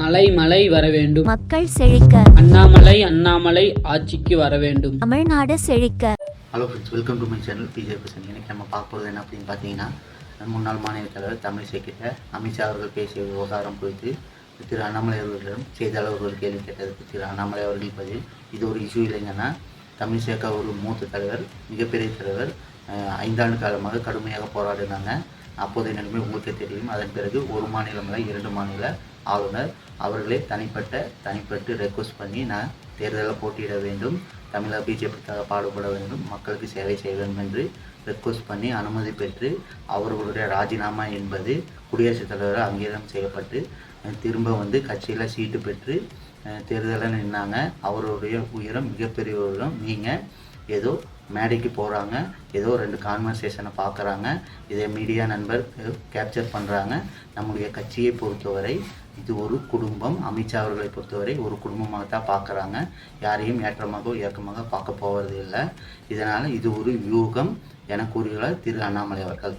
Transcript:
மலை மலை வர வேண்டும். மக்கள் செழிக்க. அண்ணாமலை அண்ணாமலை ஆட்சிக்கு வர வேண்டும். தமிழ்நாடு செழிக்க. Hello friends welcome to my channel P J Pasan இன்னைக்கு நம்ம பார்க்க போகிறது என்ன அப்படின்னு பார்த்தீங்கன்னா முன்னாள் மாநில தலைவர் தமிழிசை கிட்ட அமித்ஷா அவர்கள் பேசிய விவகாரம் குறித்து திரு அண்ணாமலை அவர்களிடம் செய்தியாளர்கள் கேள்வி கேட்டதுக்கு திரு அண்ணாமலை அவர்கள் பதில் இது ஒரு இஷ்யூ இல்லைங்கன்னா தமிழிசேக்கா ஒரு மூத்த தலைவர் மிகப்பெரிய தலைவர் ஐந்தாண்டு காலமாக கடுமையாக போராடினாங்க. அப்போதைய நிலைமை உங்களுக்கே தெரியும். அதன் பிறகு ஒரு மாநிலம் இல்லை இரண்டு மாநில ஆளுநர் அவர்களே தனிப்பட்ட தனிப்பட்டு ரெக்வஸ்ட் பண்ணி நான் தேர்தலில் போட்டியிட வேண்டும். தமிழக பிஜேபிக்காக பாடுபட வேண்டும். மக்களுக்கு சேவை செய்ய வேண்டும் என்று ரெக்வஸ்ட் பண்ணி அனுமதி பெற்று அவர்களுடைய ராஜினாமா என்பது குடியரசுத் தலைவர் அங்கீகாரம் செய்யப்பட்டு திரும்ப வந்து கட்சியில் சீட்டு பெற்று தேர்தலில் நின்னாங்க. அவருடைய உயரம் மிகப்பெரிய உயரம். நீங்கள் ஏதோ மேடைக்கு போகிறாங்க ஏதோ ரெண்டு கான்வர்சேஷனை பார்க்குறாங்க இதை மீடியா நண்பர் கேப்சர் பண்ணுறாங்க நம்முடைய கட்சியை பொறுத்தவரை இது ஒரு குடும்பம் அமித்ஷா அவர்களை பொறுத்தவரை ஒரு குடும்பமாக தான் பார்க்குறாங்க யாரையும் ஏற்றமாக இயக்கமாக பார்க்க போவது இல்லை இதனால் இது ஒரு வியூகம் என கூறியுள்ளார் திரு அண்ணாமலை அவர்கள்.